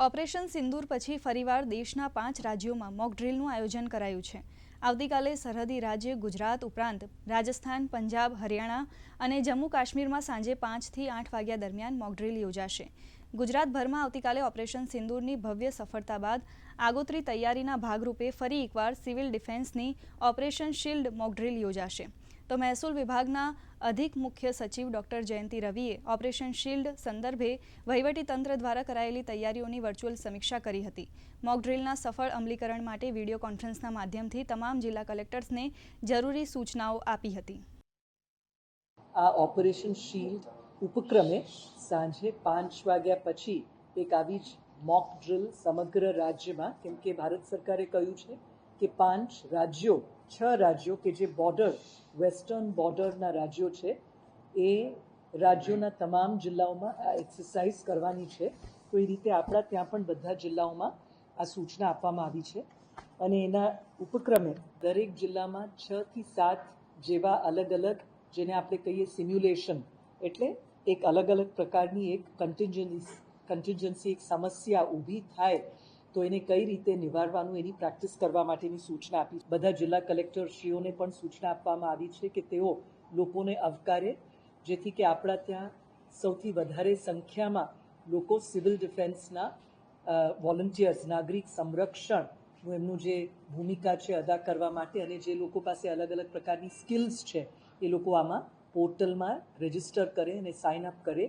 Operation સિંદૂર પછી ફરીવાર દેશના પાંચ રાજ્યોમાં મોક ડ્રીલનું આયોજન કરાયું છે. આવતીકાલે સરહદી રાજ્ય ગુજરાત ઉપરાંત રાજસ્થાન, પંજાબ, હરિયાણા અને જમ્મુ કાશ્મીરમાં સાંજે પાંચથી આઠ વાગ્યા દરમિયાન મોક ડ્રીલ યોજાશે. ગુજરાતભરમાં આવતીકાલે ઓપરેશન સિંદૂરની ભવ્ય સફળતા બાદ આગોતરી તૈયારીના ભાગરૂપે ફરી એકવાર સિવિલ ડિફેન્સની ઓપરેશન શિલ્ડ મોક ડ્રીલ યોજાશે. તો મહેસૂલ વિભાગના અધિક મુખ્ય સચિવ ડોક્ટર જયંતિ રવિએ ઓપરેશન શિલ્ડ સંદર્ભે વહીવટીતંત્ર દ્વારા કરાયેલી તૈયારીઓની વર્ચ્યુઅલ સમીક્ષા કરી હતી. મોક ડ્રીલના સફળ અમલીકરણ માટે વીડિયો કોન્ફરન્સના માધ્યમથી તમામ જિલ્લા કલેક્ટર્સને જરૂરી સૂચનાઓ આપી હતી. આ ઓપરેશન શિલ્ડ ઉપક્રમે સાંજે પાંચ વાગ્યા પછી એક આવી જ મોક ડ્રિલ સમગ્ર રાજ્યમાં, કેમ કે ભારત સરકારે કહ્યું છે કે પાંચ રાજ્યો, છ રાજ્યો કે જે બોર્ડર વેસ્ટર્ન બોર્ડરના રાજ્યો છે, એ રાજ્યોના તમામ જિલ્લાઓમાં આ એક્સરસાઇઝ કરવાની છે. તો એ રીતે આપણા ત્યાં પણ બધા જિલ્લાઓમાં આ સૂચના આપવામાં આવી છે. અને એના ઉપક્રમે દરેક જિલ્લામાં છ થી સાત જેવા અલગ અલગ જેને આપણે કહીએ સિમ્યુલેશન એટલે એક અલગ અલગ પ્રકારની એક કન્ટિન્જન્સી કન્ટિન્જન્સી એક સમસ્યા ઊભી થાય તો એને કઈ રીતે નિવારવાનું એની પ્રેક્ટિસ કરવા માટેની સૂચના આપી બધા જિલ્લા કલેક્ટરશ્રીઓને પણ સૂચના આપવામાં આવી છે કે તેઓ લોકોને આવકારે, જેથી કે આપણા ત્યાં સૌથી વધારે સંખ્યામાં લોકો સિવિલ ડિફેન્સના વોલન્ટિયર્સ, નાગરિક સંરક્ષણનું એમનું જે ભૂમિકા છે અદા કરવા માટે અને જે લોકો પાસે અલગ અલગ પ્રકારની સ્કિલ્સ છે એ લોકો આમાં પોર્ટલમાં રજિસ્ટર કરે અને સાઇન અપ કરે